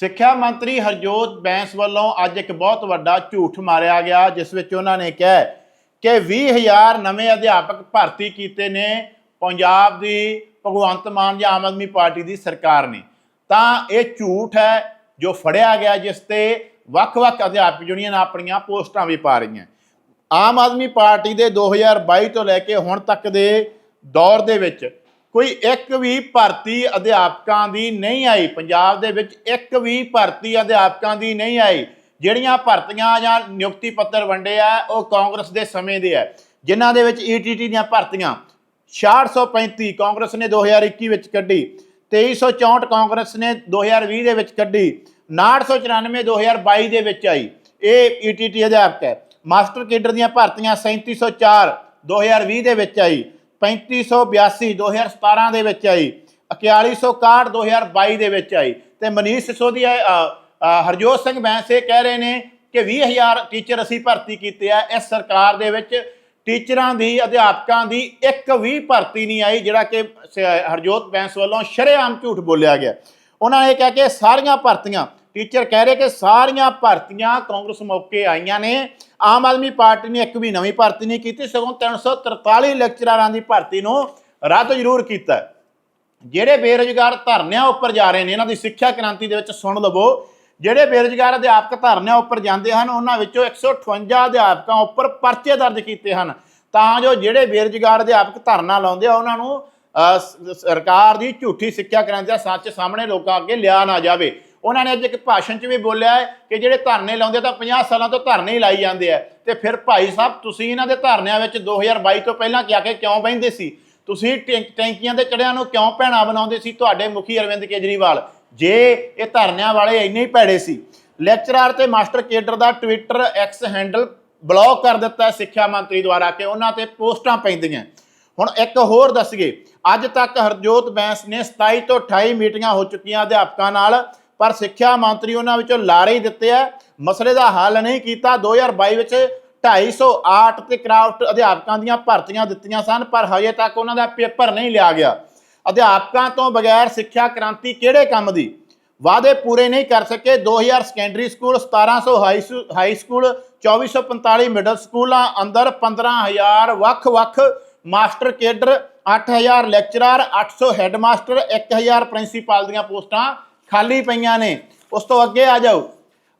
ਸਿੱਖਿਆ ਮੰਤਰੀ ਹਰਜੋਤ ਬੈਂਸ ਵੱਲੋਂ ਅੱਜ ਇੱਕ ਬਹੁਤ ਵੱਡਾ ਝੂਠ ਮਾਰਿਆ ਗਿਆ, ਜਿਸ ਵਿੱਚ ਉਹਨਾਂ ਨੇ ਕਿਹਾ ਹੈ ਕਿ 20000 ਨਵੇਂ ਅਧਿਆਪਕ ਭਰਤੀ ਕੀਤੇ ਨੇ ਪੰਜਾਬ ਦੀ ਭਗਵੰਤ ਮਾਨ ਜਾਂ ਆਮ ਆਦਮੀ ਪਾਰਟੀ ਦੀ ਸਰਕਾਰ ਨੇ। ਤਾਂ ਇਹ ਝੂਠ ਹੈ ਜੋ ਫੜਿਆ ਗਿਆ, ਜਿਸ ਤੇ ਵੱਖ-ਵੱਖ ਅਧਿਆਪਕ ਯੂਨੀਅਨ ਆਪਣੀਆਂ ਪੋਸਟਾਂ ਵੀ ਪਾ ਰਹੀਆਂ। ਆਮ ਆਦਮੀ ਪਾਰਟੀ ਦੇ 2022 ਤੋਂ ਲੈ ਕੇ ਹੁਣ ਤੱਕ ਦੇ ਦੌਰ ਦੇ ਵਿੱਚ ਕੋਈ ਇੱਕ ਵੀ ਭਰਤੀ ਅਧਿਆਪਕਾਂ ਦੀ ਨਹੀਂ ਆਈ, ਪੰਜਾਬ ਦੇ ਵਿੱਚ ਇੱਕ ਵੀ ਭਰਤੀ ਅਧਿਆਪਕਾਂ ਦੀ ਨਹੀਂ ਆਈ। ਜਿਹੜੀਆਂ ਭਰਤੀਆਂ ਜਾਂ ਨਿਯੁਕਤੀ ਪੱਤਰ ਵੰਡੇ ਆ, ਉਹ ਕਾਂਗਰਸ ਦੇ ਸਮੇਂ ਦੇ ਆ। ਜਿਨ੍ਹਾਂ ਦੇ ਵਿੱਚ ਈਟੀਟੀ ਦੀਆਂ ਭਰਤੀਆਂ 6635 ਕਾਂਗਰਸ ਨੇ 2021 ਵਿੱਚ ਕੱਢੀ 2364 ਕਾਂਗਰਸ ਨੇ 2020 ਦੇ ਵਿੱਚ ਕੱਢੀ 994 2022 ਦੇ ਵਿੱਚ ਆਈ। ਇਹ ਈਟੀਟੀ ਅਧਿਆਪਕ ਹੈ। ਮਾਸਟਰ ਕੇਡਰ ਦੀਆਂ ਭਰਤੀਆਂ 3704 2020 ਦੇ ਵਿੱਚ ਆਈ। 3582 2017 ਦੇ ਵਿੱਚ ਆਈ 4161 2022 ਦੇ ਵਿੱਚ ਆਈ ਤੇ ਮਨੀਸ਼ ਸਿਸੋਦੀਆ ਹਰਜੋਤ ਸਿੰਘ ਬੈਂਸ ਇਹ ਕਹਿ ਰਹੇ ਨੇ ਕਿ 20000 ਟੀਚਰ ਅਸੀਂ ਭਰਤੀ ਕੀਤੇ ਆ, ਇਸ ਸਰਕਾਰ ਦੇ ਵਿੱਚ ਟੀਚਰਾਂ ਦੀ, ਅਧਿਆਪਕਾਂ ਦੀ ਇੱਕ ਵੀ ਭਰਤੀ ਨਹੀਂ ਆਈ, ਜਿਹੜਾ ਕਿ ਸ- ਹਰਜੋਤ ਬੈਂਸ ਵੱਲੋਂ ਸ਼ਰੇਆਮ ਝੂਠ ਬੋਲਿਆ ਗਿਆ। ਉਹਨਾਂ ਨੇ ਕਿਹਾ ਕਿ ਸਾਰੀਆਂ ਭਰਤੀਆਂ ਟੀਚਰ ਕਹਿ ਰਹੇ ਕਿ ਸਾਰੀਆਂ ਭਰਤੀਆਂ ਕਾਂਗਰਸ ਮੌਕੇ ਆਈਆਂ ਨੇ। ਆਮ ਆਦਮੀ ਪਾਰਟੀ ਨੇ ਇੱਕ ਵੀ ਨਵੀਂ ਭਰਤੀ ਨਹੀਂ ਕੀਤੀ, ਸਗੋਂ 343 ਲੈਕਚਰਾਰਾਂ ਦੀ ਭਰਤੀ ਨੂੰ ਰੱਦ ਜ਼ਰੂਰ ਕੀਤਾ ਜਿਹੜੇ ਬੇਰੁਜ਼ਗਾਰ ਧਰਨਿਆਂ ਉੱਪਰ ਜਾ ਰਹੇ ਨੇ, ਇਹਨਾਂ ਦੀ ਸਿੱਖਿਆ ਕ੍ਰਾਂਤੀ ਦੇ ਵਿੱਚ ਸੁਣ ਲਵੋ। ਜਿਹੜੇ ਬੇਰੁਜ਼ਗਾਰ ਅਧਿਆਪਕ ਧਰਨਿਆਂ ਉੱਪਰ ਜਾਂਦੇ ਹਨ, ਉਹਨਾਂ ਵਿੱਚੋਂ 158 ਅਧਿਆਪਕਾਂ ਉੱਪਰ ਪਰਚੇ ਦਰਜ ਕੀਤੇ ਹਨ। ਤਾਂ ਜੋ ਜਿਹੜੇ ਬੇਰੁਜ਼ਗਾਰ ਅਧਿਆਪਕ ਧਰਨਾ ਲਾਉਂਦੇ ਆ, ਉਹਨਾਂ ਨੂੰ ਸਰਕਾਰ ਦੀ ਝੂਠੀ ਸਿੱਖਿਆ ਕ੍ਰਾਂਤੀ ਦਾ ਸੱਚ ਸਾਹਮਣੇ ਲੋਕਾਂ ਅੱਗੇ ਲਿਆ ਨਾ ਜਾਵੇ। ਉਹਨਾਂ ਨੇ ਅੱਜ ਇੱਕ ਭਾਸ਼ਣ 'ਚ ਵੀ ਬੋਲਿਆ ਹੈ ਕਿ ਜਿਹੜੇ ਧਰਨੇ ਲਾਉਂਦੇ ਤਾਂ 50 ਸਾਲਾਂ ਤੋਂ ਧਰਨੇ ਹੀ ਲਾਈ ਜਾਂਦੇ ਆ। ਤੇ ਫਿਰ ਭਾਈ ਸਾਹਿਬ, ਤੁਸੀਂ ਇਹਨਾਂ ਦੇ ਧਰਨਿਆਂ ਵਿੱਚ 2022 ਤੋਂ ਪਹਿਲਾਂ ਕਿਹਾ ਕਿ ਕਿਉਂ ਬਹਿੰਦੇ ਸੀ? ਤੁਸੀਂ ਟੈਂ- ਟੈਂਕੀਆਂ ਦੇ ਚੜਿਆਂ ਨੂੰ ਕਿਉਂ ਭੈਣਾ ਬਣਾਉਂਦੇ ਸੀ? ਤੁਹਾਡੇ ਮੁਖੀ ਅਰਵਿੰਦ ਕੇਜਰੀਵਾਲ, ਜੇ ਇਹ ਧਰਨਿਆਂ ਵਾਲੇ ਇੰਨੇ ਹੀ ਭੈੜੇ ਸੀ। ਲੈਕਚਰਰ ਤੇ ਮਾਸਟਰ ਕੇਡਰ ਦਾ ਟਵਿੱਟਰ ਐਕਸ ਹੈਂਡਲ ਬਲੌਕ ਕਰ ਦਿੱਤਾ ਸਿੱਖਿਆ ਮੰਤਰੀ ਦੁਆਰਾ ਕਿ ਉਹਨਾਂ ਤੇ ਪੋਸਟਾਂ ਪੈਂਦੀਆਂ। ਹੁਣ ਇੱਕ ਹੋਰ ਦੱਸਗੇ ਅੱਜ ਤੱਕ ਹਰਜੋਤ ਬੈਂਸ ਨੇ 27 ਤੋਂ 28 ਮੀਟਿੰਗਾਂ ਹੋ ਚੁੱਕੀਆਂ ਅਧਿਆਪਕਾਂ ਨਾਲ। ਪਰ ਸਿੱਖਿਆ ਮੰਤਰੀ ਉਹਨਾਂ ਵਿੱਚੋਂ ਲਾਰੇ ਹੀ ਦਿੱਤੇ ਆ। ਮਸਲੇ ਦਾ ਹੱਲ ਨਹੀਂ ਕੀਤਾ। 2022 ਵਿੱਚ 250 ਆਰਟ ਤੇ ਕਰਾਫਟ ਅਧਿਆਪਕਾਂ ਦੀਆਂ ਭਰਤੀਆਂ ਦਿੱਤੀਆਂ ਸਨ, ਪਰ ਹਜੇ ਤੱਕ ਉਹਨਾਂ ਦਾ ਪੇਪਰ ਨਹੀਂ ਲਿਆ ਗਿਆ। ਅਧਿਆਪਕਾਂ ਤੋਂ ਬਗੈਰ ਸਿੱਖਿਆ ਕ੍ਰਾਂਤੀ ਕਿਹੜੇ ਕੰਮ ਦੀ? ਵਾਅਦੇ ਪੂਰੇ ਨਹੀਂ ਕਰ ਸਕੇ। 2000 ਸੈਕੰਡਰੀ ਸਕੂਲ 1700 ਹਾਈ ਸਕੂ- ਹਾਈ ਸਕੂਲ 2445 ਮਿਡਲ ਸਕੂਲਾਂ, ਅੰਦਰ 15000 ਵੱਖ-ਵੱਖ master cadre 8000 lecturer 800 headmaster 1000 principal ਦੀਆਂ ਪੋਸਟਾਂ ਖਾਲੀ ਪਈਆਂ ਨੇ। ਉਸ ਤੋਂ ਅੱਗੇ ਆ ਜਾਓ।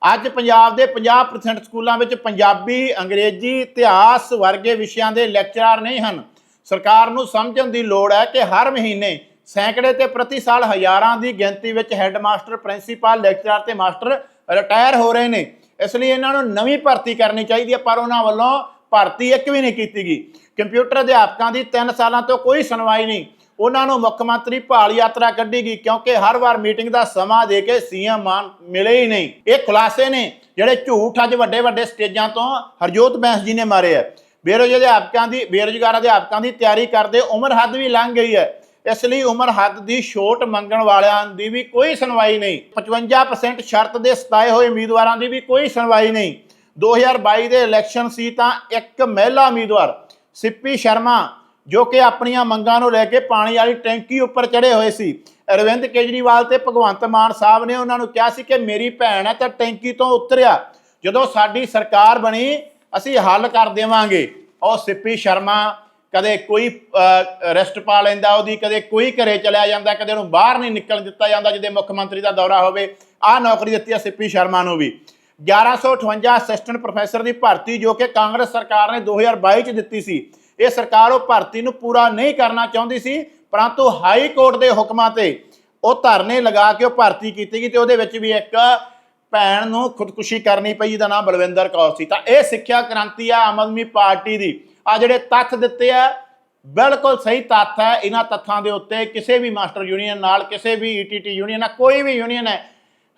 ਅੱਜ ਪੰਜਾਬ ਦੇ 50% ਸਕੂਲਾਂ ਵਿੱਚ ਪੰਜਾਬੀ, ਅੰਗਰੇਜ਼ੀ ਇਤਿਹਾਸ ਵਰਗੇ ਵਿਸ਼ਿਆਂ ਦੇ ਲੈਕਚਰਰ ਨਹੀਂ ਹਨ। ਸਰਕਾਰ ਨੂੰ ਸਮਝਣ ਦੀ ਲੋੜ ਹੈ ਕਿ ਹਰ ਮਹੀਨੇ ਸੈਂਕੜੇ ਤੇ ਪ੍ਰਤੀ ਸਾਲ ਹਜ਼ਾਰਾਂ ਦੀ ਗਿਣਤੀ ਵਿੱਚ ਹੈੱਡਮਾਸਟਰ, ਪ੍ਰਿੰਸੀਪਲ, ਲੈਕਚਰਰ ਤੇ ਮਾਸਟਰ ਰਿਟਾਇਰ ਹੋ ਰਹੇ ਨੇ। ਇਸ ਲਈ ਇਹਨਾਂ ਨੂੰ ਨਵੀਂ ਭਰਤੀ ਕਰਨੀ ਚਾਹੀਦੀ ਹੈ, ਪਰ ਉਹਨਾਂ ਵੱਲੋਂ ਭਰਤੀ ਇੱਕ ਵੀ ਨਹੀਂ ਕੀਤੀ ਗਈ। ਕੰਪਿਊਟਰ ਅਧਿਆਪਕਾਂ ਦੀ 3 ਸਾਲਾਂ ਤੋਂ ਕੋਈ ਸੁਣਵਾਈ ਨਹੀਂ। ਉਹਨਾਂ ਨੂੰ ਮੁੱਖ ਮੰਤਰੀ ਭਾਲ ਯਾਤਰਾ ਕੱਢੀ ਗਈ ਕਿਉਂਕਿ ਹਰ ਵਾਰ ਮੀਟਿੰਗ ਦਾ ਸਮਾਂ ਦੇ ਕੇ ਸੀਐਮ ਮਾਨ ਮਿਲੇ ਹੀ ਨਹੀਂ। ਇਹ ਖੁਲਾਸੇ ਨੇ ਜਿਹੜੇ ਝੂਠ ਅੱਜ ਵੱਡੇ ਵੱਡੇ ਸਟੇਜਾਂ ਤੋਂ ਹਰਜੋਤ ਬੈਂਸ ਜੀ ਨੇ ਮਾਰੇ ਆ। ਬੇਰੁਜ਼ਗਾਰ ਅਧਿਆਪਕਾਂ ਦੀ, ਬੇਰੁਜ਼ਗਾਰ ਅਧਿਆਪਕਾਂ ਦੀ ਤਿਆਰੀ ਕਰਦੇ ਉਮਰ ਹੱਦ ਵੀ ਲੰਘ ਗਈ ਹੈ। ਇਸ ਲਈ ਉਮਰ ਹੱਦ ਦੀ ਛੋਟ ਮੰਗਣ ਵਾਲਿਆਂ ਦੀ ਵੀ ਕੋਈ ਸੁਣਵਾਈ ਨਹੀਂ। 55% ਸ਼ਰਤ ਦੇ ਸਤਾਏ ਹੋਏ ਉਮੀਦਵਾਰਾਂ ਦੀ ਵੀ ਕੋਈ ਸੁਣਵਾਈ ਨਹੀਂ। 2022 ਦੇ ਇਲੈਕਸ਼ਨ ਸੀ ਤਾਂ ਇੱਕ ਮਹਿਲਾ ਉਮੀਦਵਾਰ ਸਿੱਪੀ ਸ਼ਰਮਾ ਜੋ ਕਿ ਆਪਣੀਆਂ ਮੰਗਾਂ ਨੂੰ ਲੈ ਕੇ ਪਾਣੀ ਵਾਲੀ ਟੈਂਕੀ ਉੱਪਰ ਚੜੇ ਹੋਏ ਸੀ। ਅਰਵਿੰਦ ਕੇਜਰੀਵਾਲ ਤੇ ਭਗਵੰਤ ਮਾਨ ਸਾਹਿਬ ਨੇ ਉਹਨਾਂ ਨੂੰ ਕਿਹਾ ਸੀ ਕਿ ਮੇਰੀ ਭੈਣ ਹੈ ਤਾਂ ਟੈਂਕੀ ਤੋਂ ਉਤਰਿਆ। ਜਦੋਂ ਸਾਡੀ ਸਰਕਾਰ ਬਣੀ, ਅਸੀਂ ਹੱਲ ਕਰ ਦੇਵਾਂਗੇ। ਉਹ ਸਿੱਪੀ ਸ਼ਰਮਾ ਕਦੇ ਕੋਈ ਰੈਸਟ ਪਾ ਲੈਂਦਾ, ਉਹਦੀ ਕਦੇ ਕੋਈ ਘਰੇ ਚਲਿਆ ਜਾਂਦਾ, ਕਦੇ ਉਹਨੂੰ ਬਾਹਰ ਨਹੀਂ ਨਿਕਲਣ ਦਿੱਤਾ ਜਾਂਦਾ, ਜਿਹਦੇ ਮੁੱਖ ਮੰਤਰੀ ਦਾ ਦੌਰਾ ਹੋਵੇ। ਆਹ ਨੌਕਰੀ ਦਿੱਤੀ ਆ ਸਿੱਪੀ ਸ਼ਰਮਾ ਨੂੰ ਵੀ। 1158 ਅਸਿਸਟੈਂਟ ਪ੍ਰੋਫੈਸਰ ਦੀ ਭਰਤੀ ਜੋ ਕਿ ਕਾਂਗਰਸ ਸਰਕਾਰ ਨੇ 2022 ਚ ਦਿੱਤੀ ਸੀ। ਇਹ ਸਰਕਾਰ ਉਹ ਭਰਤੀ ਨੂੰ ਪੂਰਾ ਨਹੀਂ ਕਰਨਾ ਚਾਹੁੰਦੀ ਸੀ, ਪਰੰਤੂ ਹਾਈ ਕੋਰਟ ਦੇ ਹੁਕਮਾਂ ਤੇ ਉਹ ਧਰਨੇ ਲਗਾ ਕੇ ਉਹ ਭਰਤੀ ਕੀਤੀ ਗਈ ਤੇ ਉਹਦੇ ਵਿੱਚ ਵੀ ਇੱਕ ਭੈਣ ਨੂੰ ਖੁਦਕੁਸ਼ੀ ਕਰਨੀ ਪਈ, ਜਿਹਦਾ ਨਾਮ ਬਲਵਿੰਦਰ ਕੌਰ ਸੀ। ਤਾਂ ਇਹ ਸਿੱਖਿਆ ਕ੍ਰਾਂਤੀ ਆ, ਆਮ ਆਦਮੀ ਪਾਰਟੀ ਦੀ। ਆ ਜਿਹੜੇ ਤੱਥ ਦਿੱਤੇ ਆ, ਬਿਲਕੁਲ ਸਹੀ ਤੱਥ ਹੈ ਇਹਨਾਂ ਤੱਥਾਂ ਦੇ ਉੱਤੇ। ਕਿਸੇ ਵੀ ਮਾਸਟਰ ਯੂਨੀਅਨ ਨਾਲ, ਕਿਸੇ ਵੀ ਈਟੀਟੀ ਯੂਨੀਅਨ ਨਾਲ, ਕੋਈ ਵੀ ਯੂਨੀਅਨ ਹੈ,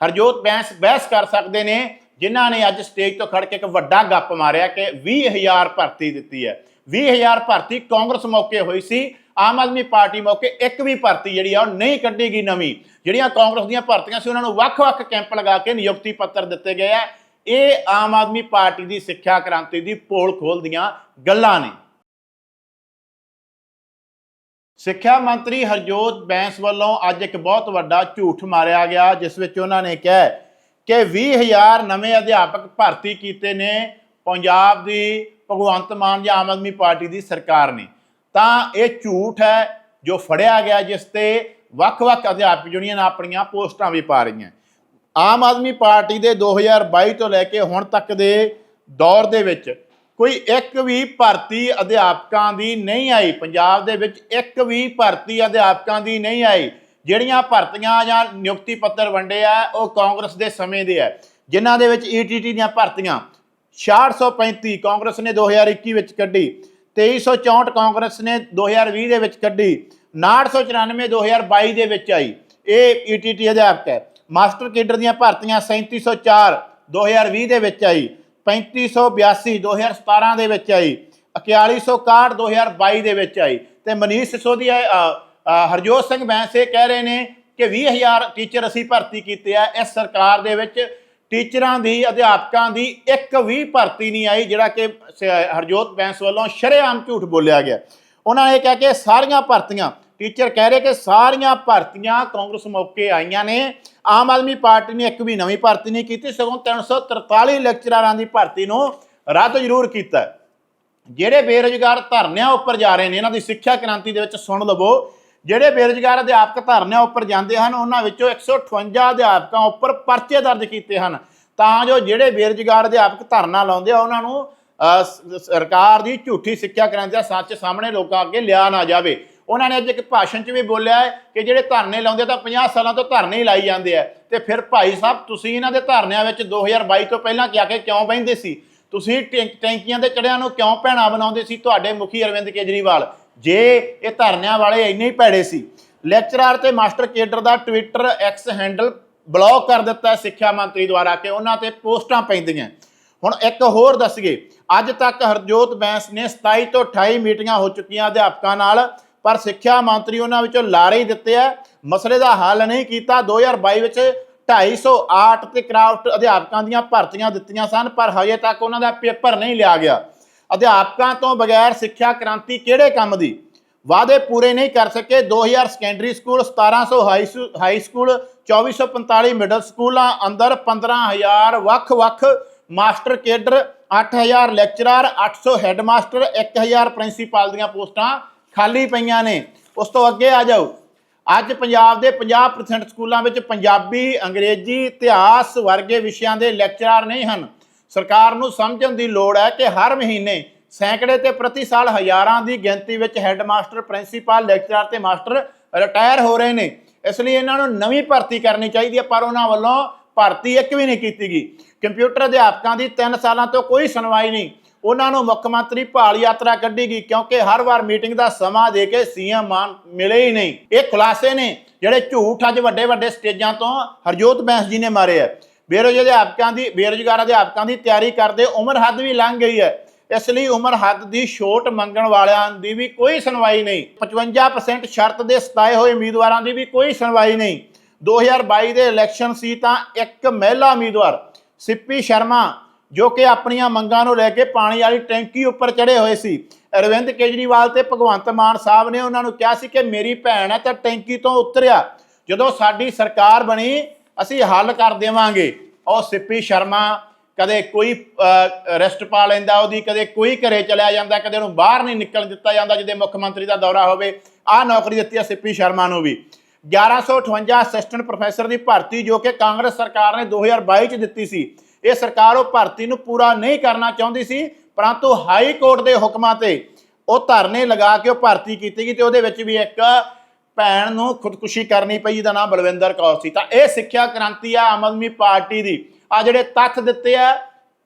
ਹਰਜੋਤ ਬੈਂਸ ਬਹਿਸ ਕਰ ਸਕਦੇ ਨੇ, ਜਿਨ੍ਹਾਂ ਨੇ ਅੱਜ ਸਟੇਜ ਤੋਂ ਖੜ ਕੇ ਇੱਕ ਵੱਡਾ ਗੱਪ ਮਾਰਿਆ ਕਿ 20000 ਭਰਤੀ ਦਿੱਤੀ ਹੈ। 20000 ਭਰਤੀ ਕਾਂਗਰਸ ਮੌਕੇ ਹੋਈ ਸੀ, ਆਮ ਆਦਮੀ ਪਾਰਟੀ ਮੌਕੇ ਇੱਕ ਵੀ ਭਰਤੀ ਜਿਹੜੀ ਆ ਉਹ ਨਹੀਂ ਕੱਢੀ ਗਈ ਨਵੀਂ। ਜਿਹੜੀਆਂ ਕਾਂਗਰਸ ਦੀਆਂ ਭਰਤੀਆਂ ਸੀ, ਉਹਨਾਂ ਨੂੰ ਵੱਖ-ਵੱਖ ਕੈਂਪ ਲਗਾ ਕੇ ਨਿਯੁਕਤੀ ਪੱਤਰ ਦਿੱਤੇ ਗਏ ਆ। ਇਹ ਆਮ ਆਦਮੀ ਪਾਰਟੀ ਦੀ ਸਿੱਖਿਆ ਕ੍ਰਾਂਤੀ ਦੀ ਪੋਲ ਖੋਲਦੀਆਂ ਗੱਲਾਂ ਨੇ। ਸਿੱਖਿਆ ਮੰਤਰੀ ਹਰਜੋਤ ਬੈਂਸ ਵੱਲੋਂ ਅੱਜ ਇੱਕ ਬਹੁਤ ਵੱਡਾ ਝੂਠ ਮਾਰਿਆ ਗਿਆ, ਜਿਸ ਵਿੱਚ ਉਹਨਾਂ ਨੇ ਕਿਹਾ ਕਿ 20000 ਨਵੇਂ ਅਧਿਆਪਕ ਭਰਤੀ ਕੀਤੇ ਨੇ। ਪੰਜਾਬ ਦੀ ਭਗਵੰਤ ਮਾਨ ਜਾਂ ਆਮ ਆਦਮੀ ਪਾਰਟੀ ਦੀ ਸਰਕਾਰ ਨੇ ਤਾਂ ਇਹ ਝੂਠ ਹੈ ਜੋ ਫੜਿਆ ਗਿਆ, ਜਿਸ ਤੇ ਵੱਖ-ਵੱਖ ਅਧਿਆਪਕ ਯੂਨੀਅਨ ਆਪਣੀਆਂ ਪੋਸਟਾਂ ਵੀ ਪਾ ਰਹੀਆਂ। ਆਮ ਆਦਮੀ ਪਾਰਟੀ ਦੇ 2022 ਤੋਂ ਲੈ ਕੇ ਹੁਣ ਤੱਕ ਦੇ ਦੌਰ ਦੇ ਵਿੱਚ ਕੋਈ ਇੱਕ ਵੀ ਭਰਤੀ ਅਧਿਆਪਕਾਂ ਦੀ ਨਹੀਂ ਆਈ। ਪੰਜਾਬ ਦੇ ਵਿੱਚ ਇੱਕ ਵੀ ਭਰਤੀ ਅਧਿਆਪਕਾਂ ਦੀ ਨਹੀਂ ਆਈ। ਜਿਹੜੀਆਂ ਭਰਤੀਆਂ ਜਾਂ ਨਿਯੁਕਤੀ ਪੱਤਰ ਵੰਡੇ ਆ, ਉਹ ਕਾਂਗਰਸ ਦੇ ਸਮੇਂ ਦੇ ਆ। ਜਿਨ੍ਹਾਂ ਦੇ ਵਿੱਚ ਈਟੀਟੀ ਦੀਆਂ ਭਰਤੀਆਂ 6635 ਕਾਂਗਰਸ ਨੇ 2021 ਵਿੱਚ ਕੱਢੀ 2364 ਕਾਂਗਰਸ ਨੇ 2020 ਦੇ ਵਿੱਚ ਕੱਢੀ 994 2022 ਦੇ ਵਿੱਚ ਆਈ। ਇਹ ਈਟੀਟੀ ਅਧਿਆਪਕ ਹੈ। ਮਾਸਟਰ ਕੇਡਰ ਦੀਆਂ ਭਰਤੀਆਂ 3704 2020 ਦੇ ਵਿੱਚ ਆਈ 3582 2017 ਦੇ ਵਿੱਚ ਆਈ 4161 2022 ਦੇ ਵਿੱਚ ਆਈ। ਤੇ ਮਨੀਸ਼ ਸਿਸੋਦੀਆ ਹਰਜੋਤ ਸਿੰਘ ਬੈਂਸ ਇਹ ਕਹਿ ਰਹੇ ਨੇ ਕਿ 20000 ਟੀਚਰ ਅਸੀਂ ਭਰਤੀ ਕੀਤੇ ਆ ਇਸ ਸਰਕਾਰ ਦੇ ਵਿੱਚ ਟੀਚਰਾਂ ਦੀ, ਅਧਿਆਪਕਾਂ ਦੀ ਇੱਕ ਵੀ ਭਰਤੀ ਨਹੀਂ ਆਈ ਜਿਹੜਾ ਕਿ, ਸ- ਹਰਜੋਤ ਬੈਂਸ ਵੱਲੋਂ ਸ਼ਰੇਆਮ ਝੂਠ ਬੋਲਿਆ ਗਿਆ। ਉਹਨਾਂ ਨੇ ਕਿਹਾ ਕਿ ਸਾਰੀਆਂ ਭਰਤੀਆਂ, ਟੀਚਰ ਕਹਿ ਰਹੇ ਕਿ ਸਾਰੀਆਂ ਭਰਤੀਆਂ ਕਾਂਗਰਸ ਮੌਕੇ ਆਈਆਂ ਨੇ। ਆਮ ਆਦਮੀ ਪਾਰਟੀ ਨੇ ਇੱਕ ਵੀ ਨਵੀਂ ਭਰਤੀ ਨਹੀਂ ਕੀਤੀ, ਸਗੋਂ 343 ਲੈਕਚਰਾਰਾਂ ਦੀ ਭਰਤੀ ਨੂੰ ਰੱਦ ਜ਼ਰੂਰ ਕੀਤਾ। ਜਿਹੜੇ ਬੇਰੁਜ਼ਗਾਰ ਧਰਨਿਆਂ ਉੱਪਰ ਜਾ ਰਹੇ ਨੇ, ਇਹਨਾਂ ਦੀ ਸਿੱਖਿਆ ਕ੍ਰਾਂਤੀ ਦੇ ਵਿੱਚ ਸੁਣ ਲਵੋ। ਜਿਹੜੇ ਬੇਰੁਜ਼ਗਾਰ ਅਧਿਆਪਕ ਧਰਨਿਆਂ ਉੱਪਰ ਜਾਂਦੇ ਹਨ, ਉਹਨਾਂ ਵਿੱਚੋਂ 158 ਅਧਿਆਪਕਾਂ ਉੱਪਰ ਪਰਚੇ ਦਰਜ ਕੀਤੇ ਹਨ। ਤਾਂ ਜੋ ਜਿਹੜੇ ਬੇਰੁਜ਼ਗਾਰ ਅਧਿਆਪਕ ਧਰਨਾ ਲਾਉਂਦੇ ਆ, ਉਹਨਾਂ ਨੂੰ ਸਰਕਾਰ ਦੀ ਝੂਠੀ ਸਿੱਖਿਆ ਕ੍ਰਾਂਤੀ ਦਾ ਸੱਚ ਸਾਹਮਣੇ ਲੋਕਾਂ ਅੱਗੇ ਲਿਆ ਨਾ ਜਾਵੇ। ਉਹਨਾਂ ਨੇ ਅੱਜ ਇੱਕ ਭਾਸ਼ਣ 'ਚ ਵੀ ਬੋਲਿਆ ਕਿ ਜਿਹੜੇ ਧਰਨੇ ਲਾਉਂਦੇ ਤਾਂ 50 ਸਾਲਾਂ ਤੋਂ ਧਰਨੇ ਹੀ ਲਾਈ ਜਾਂਦੇ ਆ। ਤੇ ਫਿਰ ਭਾਈ ਸਾਹਿਬ, ਤੁਸੀਂ ਇਹਨਾਂ ਦੇ ਧਰਨਿਆਂ ਵਿੱਚ 2022 ਤੋਂ ਪਹਿਲਾਂ ਕੀ ਆ ਕਿਉਂ ਬਹਿੰਦੇ ਸੀ? ਤੁਸੀਂ ਟੈਂ- ਟੈਂਕੀਆਂ ਦੇ ਚੜਿਆਂ ਨੂੰ ਕਿਉਂ ਭੈਣਾ ਬਣਾਉਂਦੇ ਸੀ? ਤੁਹਾਡੇ ਮੁਖੀ ਅਰਵਿੰਦ ਕੇਜਰੀਵਾਲ। ਜੇ ਇਹ ਧਰਨਿਆਂ ਵਾਲੇ ਇੰਨੇ ਹੀ ਭੈੜੇ ਸੀ। ਲੈਕਚਰਰ ਤੇ ਮਾਸਟਰ ਕੇਡਰ ਦਾ ਟਵਿੱਟਰ ਐਕਸ ਹੈਂਡਲ ਬਲੌਕ ਕਰ ਦਿੱਤਾ ਸਿੱਖਿਆ ਮੰਤਰੀ ਦੁਆਰਾ ਕਿ ਉਹਨਾਂ ਤੇ ਪੋਸਟਾਂ ਪੈਂਦੀਆਂ। ਹੁਣ ਇੱਕ ਹੋਰ ਦੱਸਈਏ ਅੱਜ ਤੱਕ ਹਰਜੋਤ ਬੈਂਸ ਨੇ 27 ਤੋਂ 28 ਮੀਟਿੰਗਾਂ ਹੋ ਚੁੱਕੀਆਂ ਅਧਿਆਪਕਾਂ ਨਾਲ, ਪਰ ਸਿੱਖਿਆ ਮੰਤਰੀ ਉਹਨਾਂ ਵਿੱਚੋਂ ਲਾਰੇ ਹੀ ਦਿੱਤੇ ਆ। ਮਸਲੇ ਦਾ ਹੱਲ ਨਹੀਂ ਕੀਤਾ। 2022 ਵਿੱਚ 250 ਆਰਟ ਤੇ ਕਰਾਫਟ ਅਧਿਆਪਕਾਂ ਦੀਆਂ ਭਰਤੀਆਂ ਦਿੱਤੀਆਂ ਸਨ, ਪਰ ਹਜੇ ਤੱਕ ਉਹਨਾਂ ਦਾ ਪੇਪਰ ਨਹੀਂ ਲਿਆ ਗਿਆ। ਅਧਿਆਪਕਾਂ ਤੋਂ ਬਗੈਰ ਸਿੱਖਿਆ ਕ੍ਰਾਂਤੀ ਕਿਹੜੇ ਕੰਮ ਦੀ? ਵਾਅਦੇ ਪੂਰੇ ਨਹੀਂ ਕਰ ਸਕੇ। 2000 ਸੈਕੰਡਰੀ ਸਕੂਲ 1700 ਹਾਈ ਸਕੂ- ਹਾਈ ਸਕੂਲ 2445 ਮਿਡਲ ਸਕੂਲਾਂ ਅੰਦਰ 15000 ਵੱਖ-ਵੱਖ master cadre 8000 lecturer 800 headmaster 1000 principal ਦੀਆਂ ਪੋਸਟਾਂ ਖਾਲੀ ਪਈਆਂ ਨੇ। ਉਸ ਤੋਂ ਅੱਗੇ ਆ ਜਾਓ। ਅੱਜ ਪੰਜਾਬ ਦੇ 50% ਸਕੂਲਾਂ ਵਿੱਚ ਪੰਜਾਬੀ, ਅੰਗਰੇਜ਼ੀ, ਇਤਿਹਾਸ ਵਰਗੇ ਵਿਸ਼ਿਆਂ ਦੇ ਲੈਕਚਰਰ ਨਹੀਂ ਹਨ। ਸਰਕਾਰ ਨੂੰ ਸਮਝਣ ਦੀ ਲੋੜ ਹੈ ਕਿ ਹਰ ਮਹੀਨੇ ਸੈਂਕੜੇ ਤੇ ਪ੍ਰਤੀ ਸਾਲ ਹਜ਼ਾਰਾਂ ਦੀ ਗਿਣਤੀ ਵਿੱਚ ਹੈੱਡਮਾਸਟਰ, ਪ੍ਰਿੰਸੀਪਲ, ਲੈਕਚਰਰ ਤੇ ਮਾਸਟਰ ਰਿਟਾਇਰ ਹੋ ਰਹੇ ਨੇ। ਇਸ ਲਈ ਇਹਨਾਂ ਨੂੰ ਨਵੀਂ ਭਰਤੀ ਕਰਨੀ ਚਾਹੀਦੀ ਹੈ, ਪਰ ਉਹਨਾਂ ਵੱਲੋਂ ਭਰਤੀ ਇੱਕ ਵੀ ਨਹੀਂ ਕੀਤੀ ਗਈ। ਕੰਪਿਊਟਰ ਅਧਿਆਪਕਾਂ ਦੀ 3 ਸਾਲਾਂ ਤੋਂ ਕੋਈ ਸੁਣਵਾਈ ਨਹੀਂ। ਉਹਨਾਂ ਨੂੰ ਮੁੱਖ ਮੰਤਰੀ ਭਾਲ ਯਾਤਰਾ ਕੱਢੀ ਗਈ, ਕਿਉਂਕਿ ਹਰ ਵਾਰ ਮੀਟਿੰਗ ਦਾ ਸਮਾਂ ਦੇ ਕੇ ਸੀਐਮ ਮਾਨ ਮਿਲੇ ਹੀ ਨਹੀਂ। ਇਹ ਖੁਲਾਸੇ ਨੇ ਜਿਹੜੇ ਝੂਠ ਅੱਜ ਵੱਡੇ ਵੱਡੇ ਸਟੇਜਾਂ ਤੋਂ ਹਰਜੋਤ ਬੈਂਸ ਜੀ ਨੇ ਮਾਰੇ ਆ। ਬੇਰੁਜ਼ਗਾਰ ਅਧਿਆਪਕਾਂ ਦੀ, ਬੇਰੁਜ਼ਗਾਰ ਅਧਿਆਪਕਾਂ ਦੀ ਤਿਆਰੀ ਕਰਦੇ ਉਮਰ ਹੱਦ ਵੀ ਲੰਘ ਗਈ ਹੈ। ਇਸ ਲਈ ਉਮਰ ਹੱਦ ਦੀ ਛੋਟ ਮੰਗਣ ਵਾਲਿਆਂ ਦੀ ਵੀ ਕੋਈ ਸੁਣਵਾਈ ਨਹੀਂ। 55% ਸ਼ਰਤ ਦੇ ਸਤਾਏ ਹੋਏ ਉਮੀਦਵਾਰਾਂ ਦੀ ਵੀ ਕੋਈ ਸੁਣਵਾਈ ਨਹੀਂ। 2022 ਦੇ ਇਲੈਕਸ਼ਨ ਸੀ ਤਾਂ ਇੱਕ ਮਹਿਲਾ ਉਮੀਦਵਾਰ, ਸਿੱਪੀ ਸ਼ਰਮਾ, ਜੋ ਕਿ ਆਪਣੀਆਂ ਮੰਗਾਂ ਨੂੰ ਲੈ ਕੇ ਪਾਣੀ ਵਾਲੀ ਟੈਂਕੀ ਉੱਪਰ ਚੜੇ ਹੋਏ ਸੀ। ਅਰਵਿੰਦ ਕੇਜਰੀਵਾਲ ਤੇ ਭਗਵੰਤ ਮਾਨ ਸਾਹਿਬ ਨੇ ਉਹਨਾਂ ਨੂੰ ਕਿਹਾ ਸੀ ਕਿ ਮੇਰੀ ਭੈਣ ਹੈ ਤਾਂ ਟੈਂਕੀ ਤੋਂ ਉਤਰਿਆ। ਜਦੋਂ ਸਾਡੀ ਸਰਕਾਰ ਬਣੀ, ਅਸੀਂ ਹੱਲ ਕਰ ਦੇਵਾਂਗੇ। ਉਹ ਸਿੱਪੀ ਸ਼ਰਮਾ ਕਦੇ ਕੋਈ ਰੈਸਟ ਪਾ ਲੈਂਦਾ, ਉਹਦੀ ਕਦੇ ਕੋਈ ਘਰੇ ਚਲਿਆ ਜਾਂਦਾ, ਕਦੇ ਉਹਨੂੰ ਬਾਹਰ ਨਹੀਂ ਨਿਕਲ ਦਿੱਤਾ ਜਾਂਦਾ, ਜਿਹਦੇ ਮੁੱਖ ਮੰਤਰੀ ਦਾ ਦੌਰਾ ਹੋਵੇ। ਆਹ ਨੌਕਰੀ ਦਿੱਤੀ ਆ ਸਿੱਪੀ ਸ਼ਰਮਾ ਨੂੰ ਵੀ। 1158 ਅਸਿਸਟੈਂਟ ਪ੍ਰੋਫੈਸਰ ਦੀ ਭਰਤੀ, ਜੋ ਕਿ ਕਾਂਗਰਸ ਸਰਕਾਰ ਨੇ 2022 ਚ ਦਿੱਤੀ ਸੀ। ਇਹ ਸਰਕਾਰ ਉਹ ਭਰਤੀ ਨੂੰ ਪੂਰਾ ਨਹੀਂ ਕਰਨਾ ਚਾਹੁੰਦੀ ਸੀ, ਪਰੰਤੂ ਹਾਈ ਕੋਰਟ ਦੇ ਹੁਕਮਾਂ ਤੇ ਉਹ ਧਰਨੇ ਲਗਾ ਕੇ ਉਹ ਭਰਤੀ ਕੀਤੀ ਗਈ ਤੇ ਉਹਦੇ ਵਿੱਚ ਵੀ ਇੱਕ ਭੈਣ ਨੂੰ ਖੁਦਕੁਸ਼ੀ ਕਰਨੀ ਪਈ, ਜਿਹਦਾ ਨਾਮ ਬਲਵਿੰਦਰ ਕੌਰ ਸੀ। ਤਾਂ ਇਹ ਸਿੱਖਿਆ ਕ੍ਰਾਂਤੀ ਆ ਆਮ ਆਦਮੀ ਪਾਰਟੀ ਦੀ। ਆ ਜਿਹੜੇ ਤੱਥ ਦਿੱਤੇ ਆ,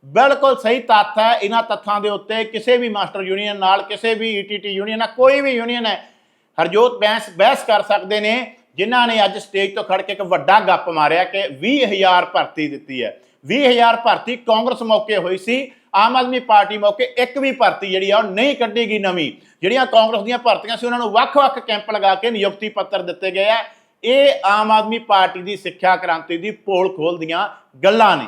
ਬਿਲਕੁਲ ਸਹੀ ਤੱਥ ਹੈ। ਇਹਨਾਂ ਤੱਥਾਂ ਦੇ ਉੱਤੇ ਕਿਸੇ ਵੀ ਮਾਸਟਰ ਯੂਨੀਅਨ ਨਾਲ, ਕਿਸੇ ਵੀ ਈਟੀਟੀ ਯੂਨੀਅਨ ਨਾਲ, ਕੋਈ ਵੀ ਯੂਨੀਅਨ ਹੈ, ਹਰਜੋਤ ਬੈਂਸ ਬਹਿਸ ਕਰ ਸਕਦੇ ਨੇ, ਜਿਨ੍ਹਾਂ ਨੇ ਅੱਜ ਸਟੇਜ ਤੋਂ ਖੜ ਕੇ ਇੱਕ ਵੱਡਾ ਗੱਪ ਮਾਰਿਆ ਕਿ 20000 ਭਰਤੀ ਦਿੱਤੀ ਹੈ। 20000 ਭਰਤੀ ਕਾਂਗਰਸ ਮੌਕੇ ਹੋਈ ਸੀ। ਆਮ ਆਦਮੀ ਪਾਰਟੀ ਮੌਕੇ ਇੱਕ ਵੀ ਭਰਤੀ ਜਿਹੜੀ ਆ ਉਹ ਨਹੀਂ ਕੱਢੀ ਗਈ ਨਵੀਂ। ਜਿਹੜੀਆਂ ਕਾਂਗਰਸ ਦੀਆਂ ਭਰਤੀਆਂ ਸੀ, ਉਹਨਾਂ ਨੂੰ ਵੱਖ-ਵੱਖ ਕੈਂਪ ਲਗਾ ਕੇ ਨਿਯੁਕਤੀ ਪੱਤਰ ਦਿੱਤੇ ਗਏ ਆ। ਇਹ ਆਮ ਆਦਮੀ ਪਾਰਟੀ ਦੀ ਸਿੱਖਿਆ ਕ੍ਰਾਂਤੀ ਦੀ ਪੋਲ ਖੋਲਦੀਆਂ ਗੱਲਾਂ ਨੇ।